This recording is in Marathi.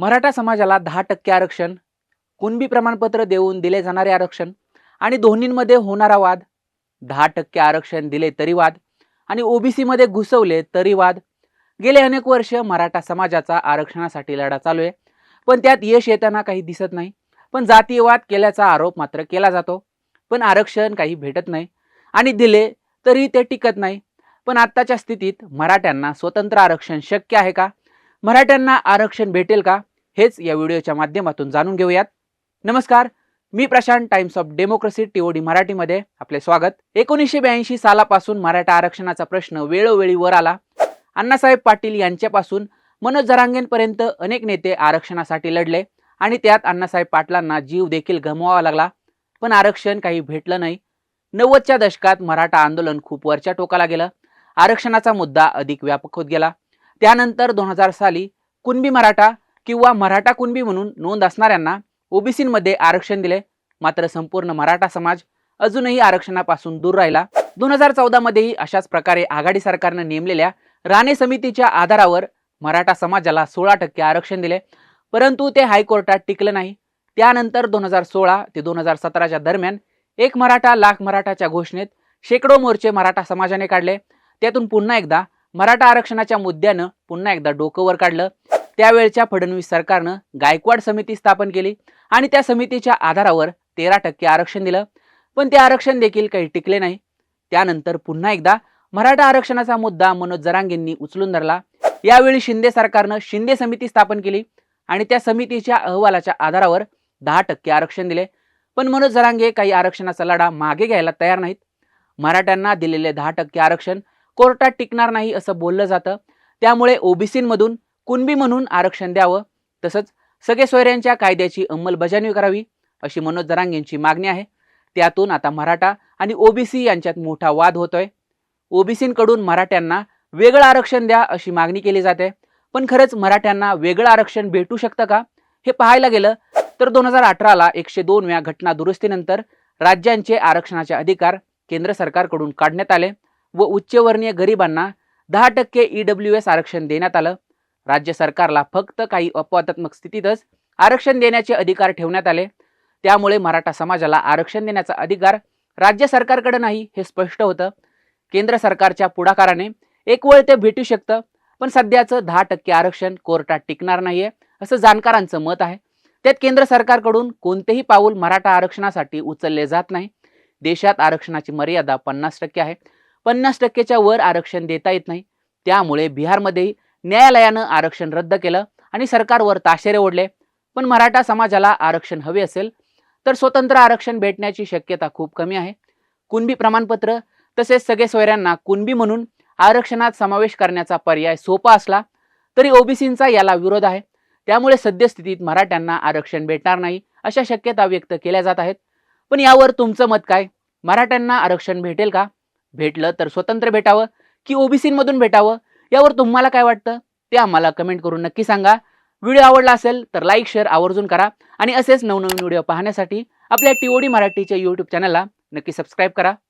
मराठा समाजाला दहा टक्के आरक्षण कुणबी प्रमाणपत्र देऊन दिले जाणारे आरक्षण आणि दोन्हींमध्ये होणारा वाद दहा टक्के आरक्षण दिले तरी वाद आणि ओबीसीमध्ये घुसवले तरी वाद. गेले अनेक वर्ष मराठा समाजाचा आरक्षणासाठी लढा चालू आहे पण त्यात यश येताना काही दिसत नाही. पण जातीयवाद केल्याचा आरोप मात्र केला जातो पण आरक्षण काही भेटत नाही आणि दिले तरी ते टिकत नाही. पण आत्ताच्या स्थितीत मराठ्यांना स्वतंत्र आरक्षण शक्य आहे का? मराठ्यांना आरक्षण भेटेल का? हेच या व्हिडिओच्या माध्यमातून जाणून घेऊयात. नमस्कार मी Prashant Times of Democracy TOD मराठीमध्ये आपले स्वागत. एकोणीसशे ब्याऐंशी सालापासून मराठा आरक्षणाचा प्रश्न वेळोवेळी वर आला. अण्णासाहेब पाटील यांच्यापासून मनोज जरांगेंपर्यंत अनेक नेते आरक्षणासाठी लढले आणि त्यात अण्णासाहेब पाटलांना जीव देखील गमवावा लागला. पण आरक्षण काही भेटलं नाही. नव्वदच्या दशकात मराठा आंदोलन खूप वरच्या टोकाला गेलं. आरक्षणाचा मुद्दा अधिक व्यापक होत गेला. त्यानंतर दोन हजार साली कुणबी मराठा किंवा मराठा कुणबी म्हणून नोंद असणाऱ्यांना ओबीसीमध्ये आरक्षण दिले. मात्र संपूर्ण मराठा समाज अजूनही आरक्षणापासून दूर राहिला. दोन हजार चौदामध्येही अशाच प्रकारे आघाडी सरकारनं नेमलेल्या राणे समितीच्या आधारावर मराठा समाजाला सोळा टक्के आरक्षण दिले. परंतु ते हायकोर्टात टिकलं नाही. त्यानंतर दोन हजार सोळा ते दोन हजार सतराच्या दरम्यान एक मराठा लाख मराठाच्या घोषणेत शेकडो मोर्चे मराठा समाजाने काढले. त्यातून पुन्हा एकदा मराठा आरक्षणाच्या मुद्द्यानं पुन्हा एकदा डोकं वर काढलं. त्यावेळच्या फडणवीस सरकारनं गायकवाड समिती स्थापन केली आणि त्या समितीच्या आधारावर तेरा टक्के आरक्षण दिलं. पण ते आरक्षण देखील काही टिकले नाही. त्यानंतर पुन्हा एकदा मराठा आरक्षणाचा मुद्दा मनोज जरांगेंनी उचलून धरला. यावेळी शिंदे सरकारनं शिंदे समिती स्थापन केली आणि त्या समितीच्या अहवालाच्या आधारावर दहा टक्के आरक्षण दिले. पण मनोज जरांगे काही आरक्षणाचा लढा मागे घ्यायला तयार नाहीत. मराठ्यांना दिलेले दहा टक्के आरक्षण कोर्टात टिकणार नाही असं बोललं जातं. त्यामुळे ओबीसीमधून कुणबी म्हणून आरक्षण द्यावं तसंच सगळे सोयऱ्यांच्या कायद्याची अंमलबजावणी करावी अशी मनोज जरांगेंची मागणी आहे. त्यातून आता मराठा आणि ओबीसी यांच्यात मोठा वाद होतोय. ओबीसींकडून मराठ्यांना वेगळं आरक्षण द्या अशी मागणी केली जाते. पण खरंच मराठ्यांना वेगळं आरक्षण भेटू शकतं का? हे पाहायला गेलं तर दोन हजार अठराला एकशे दोन व्या घटना दुरुस्तीनंतर राज्यांचे आरक्षणाचे अधिकार केंद्र सरकारकडून काढण्यात आले व उच्चवर्णीय गरिबांना दहा टक्के ई डब्ल्यू एस आरक्षण देण्यात आलं. राज्य सरकारला फक्त काही अपवादात्मक स्थितीतच आरक्षण देण्याचे अधिकार ठेवण्यात आले. त्यामुळे मराठा समाजाला आरक्षण देण्याचा अधिकार राज्य सरकारकडे नाही हे स्पष्ट होतं. केंद्र सरकारच्या पुढाकाराने एक वेळ ते भेटू शकतं पण सध्याचं दहा टक्के आरक्षण कोर्टात टिकणार नाहीये असं जाणकारांचं मत आहे. त्यात केंद्र सरकारकडून कोणतेही पाऊल मराठा आरक्षणासाठी उचलले जात नाही. देशात आरक्षणाची मर्यादा पन्नास टक्के आहे. पन्नास टक्केच्या वर आरक्षण देता येत नाही. त्यामुळे बिहारमध्येही न्यायालयानं आरक्षण रद्द केलं आणि सरकारवर ताशेरे ओढले. पण मराठा समाजाला आरक्षण हवे असेल तर स्वतंत्र आरक्षण भेटण्याची शक्यता खूप कमी आहे. कुणबी प्रमाणपत्र तसेच सगळे सोयऱ्यांना कुणबी म्हणून आरक्षणात समावेश करण्याचा पर्याय सोपा असला तरी ओबीसींचा याला विरोध आहे. त्यामुळे सद्यस्थितीत मराठ्यांना आरक्षण भेटणार नाही अशा शक्यता व्यक्त केल्या जात आहेत. पण यावर तुमचं मत काय? मराठ्यांना आरक्षण भेटेल का? भेटलं तर स्वतंत्र भेटावं की ओबीसीमधून भेटावं? यावर तुम्हाला काय वाटतं? ते आम्हाला कमेंट करून नक्की सांगा. व्हिडिओ आवडला असेल तर लाईक शेअर आवर्जून करा. आणि असेच नवनवीन व्हिडिओ पाहण्यासाठी आपल्या टीओडी मराठीच्या यूट्यूब चॅनलला नक्की सबस्क्राईब करा.